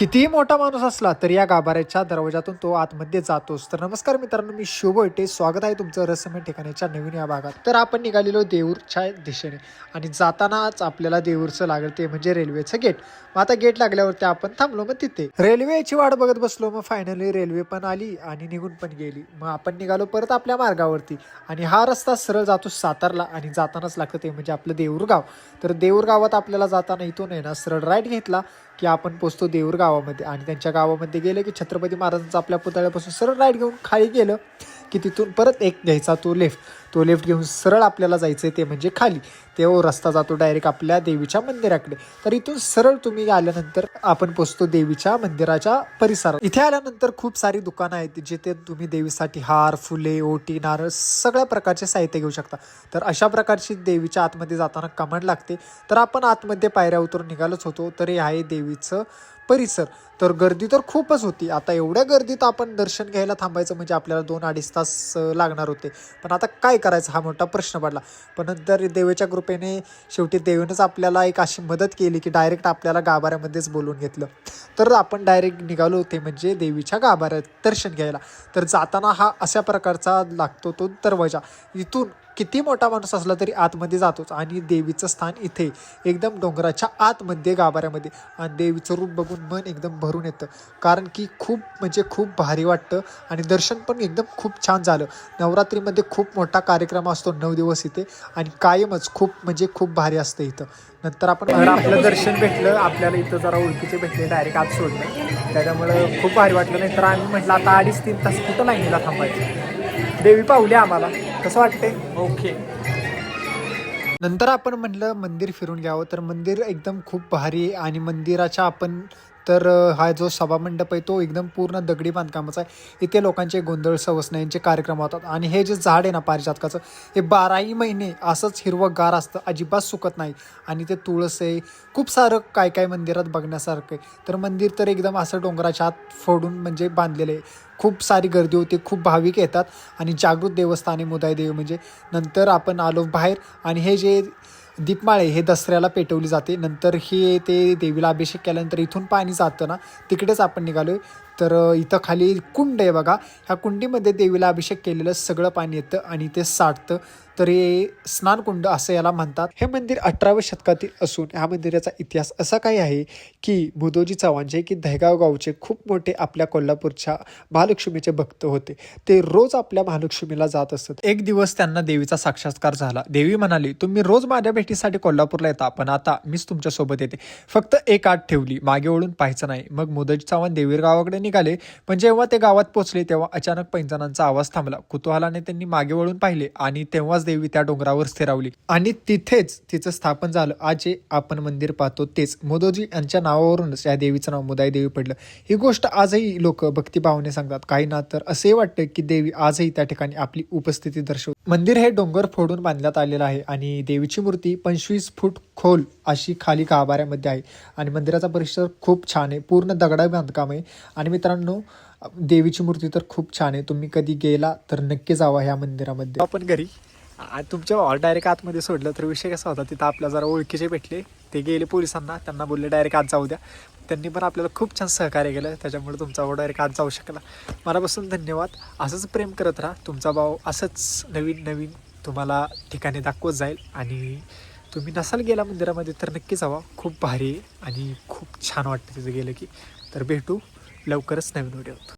कितीही मोठा माणूस असला तरी या गाभाऱ्याच्या दरवाजातून तो आतमध्ये जातोच. तर नमस्कार मित्रांनो मी शुभ स्वागत आहे तुमचं रसमय ठिकाणीच्या नवीन या भागात. तर आपण निघालेलो देऊरच्या दिशेने आणि जातानाच आपल्याला देऊरचं लागलं ते म्हणजे रेल्वेचं गेट. मग आता गेट लागल्यावरती आपण थांबलो मग तिथे. रेल्वेची वाट बघत बसलो मग फायनली रेल्वे पण आली आणि निघून पण गेली. मग आपण निघालो परत आपल्या मार्गावरती आणि हा रस्ता सरळ जातो सातारला आणि जातानाच लागतं ते म्हणजे आपलं देऊर गाव तर देऊर गावात आपल्याला जाताना इथून आहे ना सरळ राईट घेतला की आपण पोचतो देऊर गावामध्ये. आणि त्यांच्या गावामध्ये गेलं की छत्रपती महाराजांचं आपल्या पुतळ्यापासून सरळ राईट घेऊन खाली गेलं की तिथून परत एक घ्यायचा तो लेफ्ट तो लेफ्ट घेऊन सरळ आपल्याला जायचं आहे ते म्हणजे खाली. तो रस्ता जातो डायरेक्ट आपल्या देवीच्या मंदिराकडे. तर इथून सरळ तुम्ही आल्यानंतर आपण पोचतो देवीच्या मंदिराच्या परिसरात. इथे आल्यानंतर खूप सारी दुकानं आहेत जिथे तुम्ही देवीसाठी हार फुले ओटी नारळ सगळ्या प्रकारचे साहित्य घेऊ शकता. तर अशा प्रकारची देवीच्या आतमध्ये जाताना कमांड लागते. तर आपण आतमध्ये पायऱ्या उतरून निघालोच होतो तर हे आहे देवीचं परिसर. तर गर्दी तर खूपच होती. आता एवढ्या गर्दीत आपण दर्शन घ्यायला थांबायचं म्हणजे आपल्याला दोन अडीच तास लागणार होते. पण आता काय करायचं हा मोठा प्रश्न पडला. पण नंतर देवीच्या कृपेने शेवटी देवीनंच आपल्याला एक अशी मदत केली की डायरेक्ट आपल्याला गाभाऱ्यामध्येच बोलवून घेतलं. तर आपण डायरेक्ट निघालो होते म्हणजे देवीच्या गाभाऱ्यात दर्शन घ्यायला. तर जाताना हा अशा प्रकारचा लागतो तो दरवाजा. इथून किती मोठा माणूस असला तरी आतमध्ये जातोच आणि देवीचं स्थान इथे एकदम डोंगराच्या आतमध्ये गाभाऱ्यामध्ये आणि देवीचं रूप बघून मन एकदम भरून येतं. कारण की खूप म्हणजे खूप भारी वाटतं आणि दर्शन पण एकदम खूप छान झालं. नवरात्रीमध्ये खूप मोठा कार्यक्रम असतो नऊ दिवस इथे आणि कायमच खूप म्हणजे खूप भारी असतं इथं. नंतर आपण आपलं दर्शन भेटलं आपल्याला इथं जरा ओळखीचे भेटले डायरेक्ट आत सोडलं. त्याच्यामुळं खूप भारी वाटलं. नाही तर आम्ही म्हटलं आता अडीच तीन तास कुठं लाईनीला थांबायचं? देवी पावली आम्हाला. कसं वाटते ओके. नंतर आपण म्हटलं मंदिर फिरून घ्यावं तर मंदिर एकदम खूप भारी आणि मंदिराच्या आपण तर हा जो सभामंडप आहे तो एकदम पूर्ण दगडी बांधकामाचा आहे. इथे लोकांचे गोंधळ सवसण्यांचे कार्यक्रम होतात. आणि हे जे झाड आहे ना पारिजातकाचं हे बाराही महिने असंच हिरवंगार असतं. अजिबात सुकत नाही. आणि ते तुळस आहे. खूप सारं काय काय मंदिरात बघण्यासारखं आहे. तर मंदिर तर एकदम असं डोंगराच्या आत फोडून म्हणजे बांधलेलं आहे. खूप सारी गर्दी होती खूप भाविक येतात. आणि जागृत देवस्थाने आहे मुदाय देव म्हणजे. नंतर आपण आलो बाहेर. आणि हे जे दीपमाळे हे दसऱ्याला पेटवली जाते. नंतर हे ते देवीला अभिषेक केल्यानंतर इथून पाणी जातं ना तिकडेच आपण निघालोय. तर इथं खाली कुंड आहे बघा. ह्या कुंडीमध्ये देवीला अभिषेक केलेलं सगळं पाणी येतं आणि ते साठतं. तर हे स्नानकुंड असं याला म्हणतात. हे मंदिर अठराव्या शतकातील असून ह्या मंदिराचा इतिहास असा काही आहे की बुधोजी चव्हाण जे की दहेगाव गावचे खूप मोठे आपल्या कोल्हापूरच्या महालक्ष्मीचे भक्त होते. ते रोज आपल्या महालक्ष्मीला जात असत. एक दिवस त्यांना देवीचा साक्षात्कार झाला. देवी म्हणाली तुम्ही रोज माझ्या भेटीसाठी कोल्हापूरला येता पण आता मीच तुमच्यासोबत येते. फक्त एक आठ ठेवली. मागे वळून पाहायचं नाही. मग मुदोजी चव्हाण देवीर गावाकडे निघाले पण जेव्हा ते गावात पोहोचले तेव्हा अचानक पैंजणांचा आवाज थांबला. कुतूहलाने त्यांनी मागे वळून पाहिले आणि तेव्हाच देवी त्या डोंगरावर स्थिरावली. आणि तिथेच तिचं स्थापन झालं. आज जे आपण मंदिर पाहतो तेच. मोदोजी यांच्या नावावरूनच या देवीचं नाव मुदाई देवी पडलं. ही गोष्ट आजही लोक भक्तिभावाने सांगतात. काही ना तर असे वाटतं की देवी आजही त्या ठिकाणी आपली उपस्थिती दर्शवते. मंदिर हे डोंगर फोडून बांधण्यात आलेलं आहे आणि देवीची मूर्ती पंचवीस फूट खोल अशी खाली गाभाऱ्यामध्ये आहे. आणि मंदिराचा परिसर खूप छान आहे. पूर्ण दगडा बांधकाम आहे. आणि मित्रांनो देवीची मूर्ती तर खूप छान आहे. तुम्ही कधी गेला तर नक्की जावा ह्या मंदिरामध्ये. आपण घरी. तुमच्या तुमच्या डायरेक्ट आतमध्ये सोडलं तर विषय कसा होता? तिथं आपल्या जरा ओळखीचे भेटले. ते गेले पोलिसांना. त्यांना बोलले डायरेक्ट आत जाऊ द्या. त्यांनी पण आपल्याला खूप छान सहकार्य केलं. त्याच्यामुळे तुमचा भाऊ डायरेक्ट आत जाऊ शकला. मनापासून धन्यवाद. असंच प्रेम करत राहा. तुमचा भाऊ असंच नवीन नवीन तुम्हाला ठिकाणी दाखवत जाईल. आणि तुम्ही नसाल गेला मंदिरामध्ये तर नक्की जावा खूप भारी आहे आणि खूप छान वाटतं तिथं गेलं की. तर भेटू लवकरच नवीन व्हिडिओ